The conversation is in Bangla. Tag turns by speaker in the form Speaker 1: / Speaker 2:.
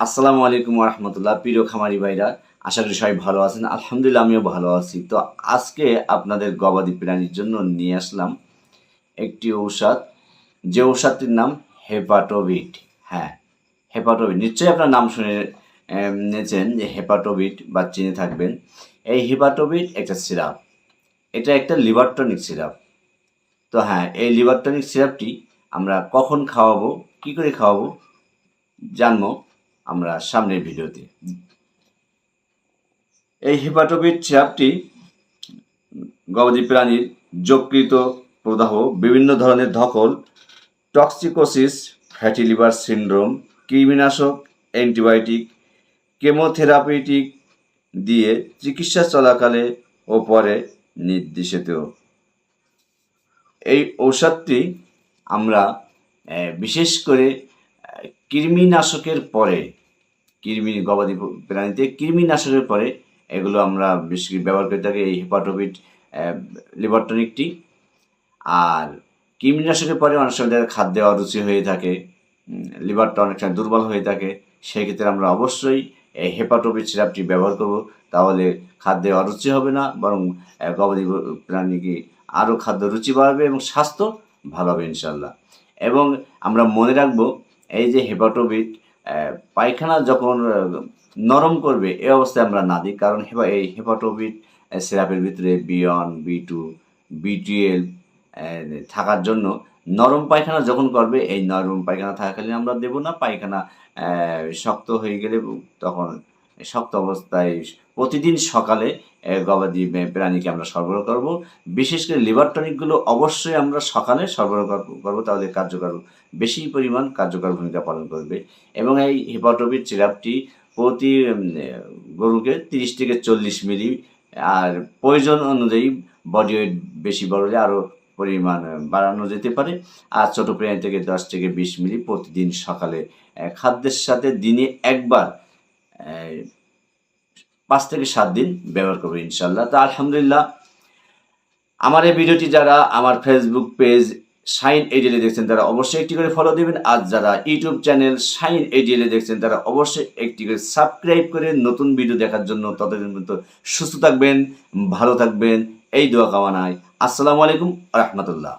Speaker 1: আসসালামু আলাইকুম রহমতুল্লাহ প্রিয় খামারি ভাইরা, আশা করি সবাই ভালো আছেন। আলহামদুলিল্লাহ, আমিও ভালো আছি। তো আজকে আপনাদের গবাদি প্রাণীর জন্য নিয়ে আসলাম একটি ঔষধ, যে ঔষধটির নাম হেপাটোভিট হ্যাঁ হেপাটোভিট নিশ্চয়ই আপনার নাম শুনে নিয়েছেন যে হেপাটোভিট বা চিনে থাকবেন। এই হেপাটোভিট একটা সিরাপ। এটা একটা লিভারটনিক সিরাপ। তো হ্যাঁ এই লিভারটনিক সিরাপটি আমরা কখন খাওয়াবো, কি করে খাওয়াবো, জানব। আমরা সামনের ভিডিওতে। এই হেপাটোবিট সিরাপটি গবাদি প্রাণীর যকৃত প্রদাহ, বিভিন্ন ধরনের ধকল, টক্সিকোসিস, ফ্যাটি লিভার সিন্ড্রোম, কৃমিনাশক, অ্যান্টিবায়োটিক কেমোথেরাপিটিক দিয়ে চিকিৎসা চলাকালে ও পরে নির্দেশিত। এই ঔষধটি আমরা বিশেষ করে কৃমিনাশকের পরে, কৃমি গবাদি প্রাণীতে কৃমিনাশকের পরে এগুলো আমরা বেশি ব্যবহার করে থাকি, এই হেপাটোবিট লিভারটনিকটি আর কৃমিনাশকের পরে অনেক সময় দেখা খাদ্যে অরুচি হয়ে থাকে লিভারটা অনেক সময় দুর্বল হয়ে থাকে। সেক্ষেত্রে আমরা অবশ্যই এই হেপাটোবিট সিরাপটি ব্যবহার করব, তাহলে খাদ্যে অরুচি হবে না, বরং গবাদি প্রাণীকে আরও খাদ্য রুচি বাড়বে এবং স্বাস্থ্য ভালো হবে ইনশাল্লাহ এবং আমরা মনে রাখব এই যে হেপাটোবিট পায়খানা যখন নরম করবে, এ অবস্থায় আমরা না দিই। কারণ হেপা, এই হেপাটোবিট সিরাপের ভিতরে বিয়ন বি টু থাকার জন্য নরম পায়খানা যখন করবে, এই নরম পায়খানা থাকাকালীন আমরা দেবো না, পায়খানা শক্ত হয়ে গেলে তখন শক্ত অবস্থায় প্রতিদিন সকালে গবাদি প্রাণীকে আমরা সরবরাহ করব। বিশেষ করে লিভার টনিকগুলো অবশ্যই আমরা সকালে সরবরাহ করব- তাদের কার্যকর, বেশি পরিমাণ কার্যকর ভূমিকা পালন করবে। এবং এই হেপাটোবিট সিরাপটি প্রতি গরুকে তিরিশ থেকে চল্লিশ মিলি, আর প্রয়োজন অনুযায়ী বডি ওয়েট বেশি বাড়লে আরও পরিমাণ বাড়ানো যেতে পারে। আর ছোটো প্রাণী থেকে দশ থেকে বিশ মিলি প্রতিদিন সকালে খাদ্যের সাথে দিনে একবার পাঁচ থেকে সাত দিন ব্যবহার করব ইনশাল্লাহ তো আলহামদুলিল্লাহ, আমার এই ভিডিওটি যারা আমার ফেসবুক পেজ শাইন এডিএলে দেখছেন, তারা অবশ্যই একটি করে ফলো দিবেন। আর যারা ইউটিউব চ্যানেল শাইন এডিএলে দেখছেন, তারা অবশ্যই একটি করে সাবস্ক্রাইব করে নতুন ভিডিও দেখার জন্য ততদিন পর্যন্ত সুস্থ থাকবেন, ভালো থাকবেন। এই দোয়া কামনায়। আসসালামু আলাইকুম রহমতুল্লাহ।